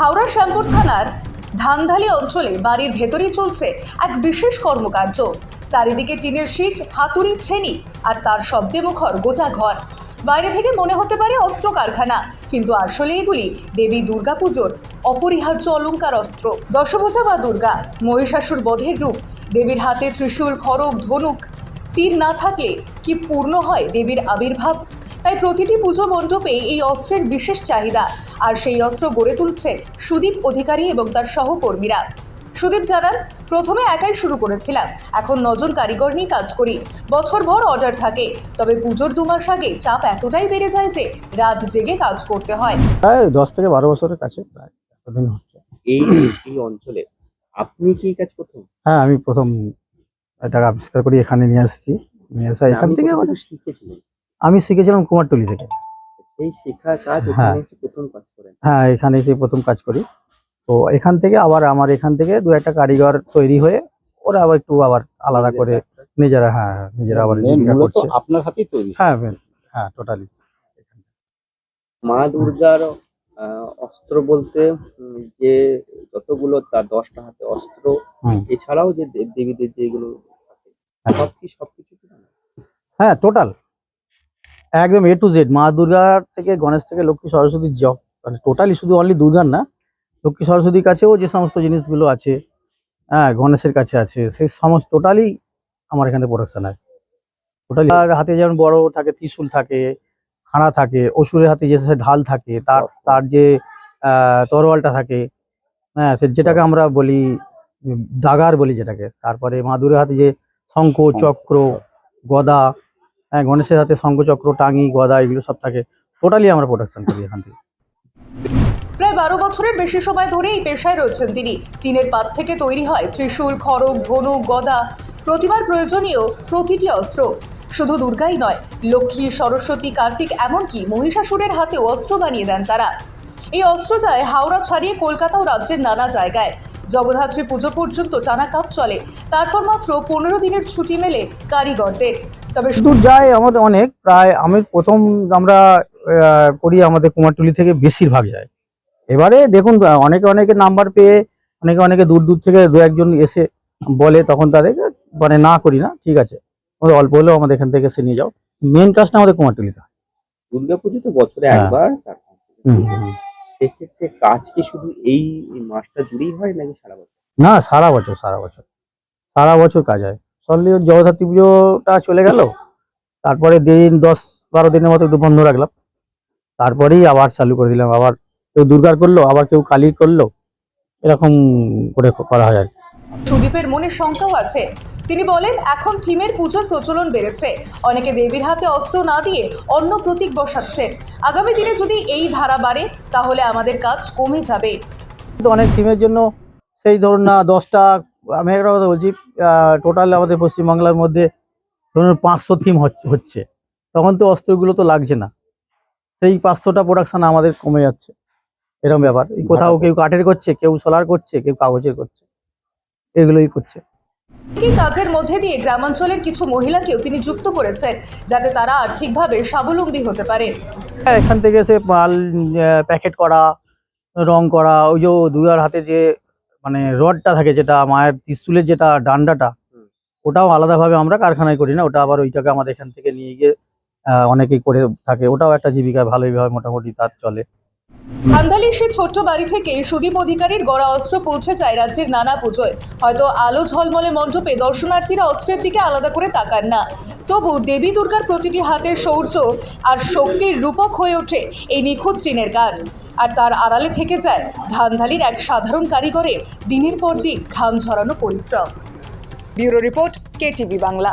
হাওড়া শ্যামপুর থানার ধানধালি অঞ্চলে বাড়ির ভেতরেই চলছে এক বিশেষ কর্মকার্য। চারিদিকে টিনের শীট, হাতুড়ি, ছেনি আর তার শব্দে মুখর গোটা ঘর। বাইরে থেকে মনে হতে পারে অস্ত্র কারখানা, কিন্তু আসলে এগুলি দেবী দুর্গাপুজোর অপরিহার্য অলঙ্কার অস্ত্র। দশভূজা বা দুর্গা, মহিষাসুর বধের রূপ, দেবীর হাতে ত্রিশূল, খড়গ, ধনুক, তীর না থাকলে কি পূর্ণ হয় দেবীর আবির্ভাব? তাই প্রতিটি পুজো মণ্ডপে এই অস্ত্রের বিশেষ চাহিদা। আর সেই অস্ত্র গড়ে তুলছে সুদীপ অধিকারী এবং তার সহকর্মীরা। সুদীপ জানান প্রথমে একাই শুরু করেছিলাম। এখন নজন কারিগর নিয়ে কাজ করি। বছরভর অর্ডার থাকে। তবে পুজোর দু মাস আগে চাপ এতটাই বেড়ে যায় যে রাত জেগে কাজ করতে হয়। প্রায় দশ থেকে বারো বছরের কাছে প্রায় এতদিন হচ্ছে। এই এই অঞ্চলে আপনি কি কাজ প্রথম? হ্যাঁ আমি প্রথম এটাকে আবিষ্কার করি এখানে নিয়ে আসছি। নিয়ে আসা এখান থেকে শিখেছিলেন? আমি শিখেছিলাম কুমারটুলি থেকে। শেখা কাজ হ্যাঁ। এখানে এসে প্রথম কাজ করেন। হ্যাঁ এখানে এসে প্রথম কাজ করি। তো এখান থেকে আবার আমার এখান থেকে দু একটা কারিগর তৈরি হয়ে ওরা আবার একটু আবার আলাদা করে নিজেরা হ্যাঁ নিজেরা আবার জীবিকা করছে। আপনার হাতেই তৈরি। হ্যাঁ হ্যাঁ টোটালি মা দুর্গার অস্ত্র বলতে যে যতগুলো তার দশটা হাতে অস্ত্র এছাড়াও যে দেব দেবীদের যেগুলো হ্যাঁ। সব কি সবকিছু হ্যাঁ টোটাল একদম এ টু জেড মা দুর্গার থেকে গণেশ থেকে লক্ষ্মী সরস্বতীর জব মানে টোটালি শুধু অনলি দুর্গার না লক্ষ্মী সরস্বতীর কাছেও যে সমস্ত জিনিসগুলো আছে হ্যাঁ গণেশের কাছে আছে সেই সমস্ত টোটালি আমার এখানে প্রোডাকশন হয়। টোটালি আর হাতে যেমন বড় থাকে ত্রিশূল থাকে খাড়া থাকে অসুরের হাতে যে ঢাল থাকে তার তার যে আহ, তরোয়ালটা থাকে হ্যাঁ সে যেটাকে আমরা বলি দাগার বলি যেটাকে তারপরে মা দুর্গার হাতে যে শঙ্খ চক্র গদা হ্যাঁ গণেশের হাতে শঙ্খচক্র, টাঙি, গদা, এগুলো সব থাকে। টোটালি আমরা প্রোডাকশন করি এখান থেকে। প্রায় বারো বছরের বেশি সময় ধরে এই পেশায় রয়েছেন তিনি। টিনের পাত থেকে তৈরি হয় ত্রিশূল, খড়গ ধনুক গদা। প্রতিমার প্রয়োজনীয় প্রতিটি অস্ত্র। শুধু দুর্গাই নয়, লক্ষ্মী, সরস্বতী, কার্তিক, এমনকি মহিষাসুরের হাতেও অস্ত্র বানিয়ে দেন তারা। এই অস্ত্র যায় হাওড়া ছাড়িয়ে কলকাতা ও রাজ্যের নানা জায়গায় জগদ্ধাত্রী পুজো পর্যন্ত টানা কাজ চলে তারপর মাত্র পনেরো দিনের ছুটি মেলে কারিগরদের তবে দূর যায় আমাদের অনেক প্রায় আমি প্রথম আমরা আহ, করি আমাদের কুমারটুলি থেকে বেশিরভাগ যায় এবারে দেখুন অনেকে অনেকে নাম্বার পেয়ে অনেকে অনেকে দূর দূর থেকে দু একজন এসে বলে তখন তাদেরকে মানে না করি না ঠিক আছে আমাদের অল্প হলেও আমাদের এখান থেকে এসে নিয়ে যাও মেন কাজটা আমাদের কুমারটুলিতে হয়। দুর্গাপুজো তো বছরে হ্যাঁ। একবার হুম, হুম। কাজ কি শুধু এই এই মাসটা জুড়েই হয় নাকি সারা বছর? না সারা বছর সারা বছর। সারা বছর কাজ হয়। সরলি জগদ্ধাত্রী পুজোটা চলে গেল। তারপরে দিন দশ বারো দিনের মতো একটু বন্ধ রাখলাম। তারপরেই আবার চালু করে দিলাম। আবার কেউ দুর্গার করল আবার কেউ কালীর করল। এরকম করে করা হয় আর কি। সুদীপের মনে শঙ্কাও আছে। তিনি বলেন এখন থিমের পুজোর প্রচলন বেড়েছে। অনেকে দেবীর হাতে অস্ত্র না দিয়ে অন্য প্রতীক বসাচ্ছেন আগামী দিনে যদি এই ধারা বাড়ে তাহলে আমাদের কাজ কমে যাবে। কিন্তু অনেক থিমের জন্য সেই ধরুন না দশটা আমি একটা কথা বলছি টোটাল আমাদের পশ্চিমবাংলার মধ্যে ধরুন পাঁচশো থিম হচ্ছে। তখন তো অস্ত্রগুলো তো লাগছে না। সেই পাঁচশোটা প্রোডাকশান আমাদের কমে যাচ্ছে। এরকম ব্যাপার। এই কোথাও কেউ কাঠের করছে কেউ সোলার করছে কেউ কাগজের করছে। এগুলোই করছে। কাজের মধ্যে দিয়ে গ্রামাঞ্চলের কিছু মহিলাকেও তিনি যুক্ত করেছেন যাতে তারা আর্থিকভাবে স্বাবলম্বী হতে পারেন। হ্যাঁ, এখান থেকে সে মাল প্যাকেট করা রং করা ওই যে দুয়ার হাতে যে মানে রডটা থাকে যেটা মায়ের ত্রিশুলের যেটা ডান্ডাটা ওটাও আলাদাভাবে আমরা কারখানায় করি না ওটা আবার ওইটাকে আমাদের এখান থেকে নিয়ে গিয়ে অনেকেই করে থাকে ওটাও একটা জীবিকা ভালোইভাবে মোটামুটি তার চলে। আন্ধালির সেই ছোট্ট বাড়ি থেকে সুদীপ অধিকারীর গড়া অস্ত্র পৌঁছে যায় রাজ্যের নানা পুজোয়। হয়তো আলো ঝলমলে মণ্ডপে দর্শনার্থীরা অস্ত্রের দিকে আলাদা করে তাকান না। তবু দেবী দুর্গার প্রতিটি হাতের শৌর্য আর শক্তির রূপক হয়ে ওঠে এই নিখুঁত চীনের কাজ। আর তার আড়ালে থেকে যায় ধানধালির এক সাধারণ কারিগরের দিনের পর দিন ঘাম ঝরানো পরিশ্রম। Bureau report KTV Bangla.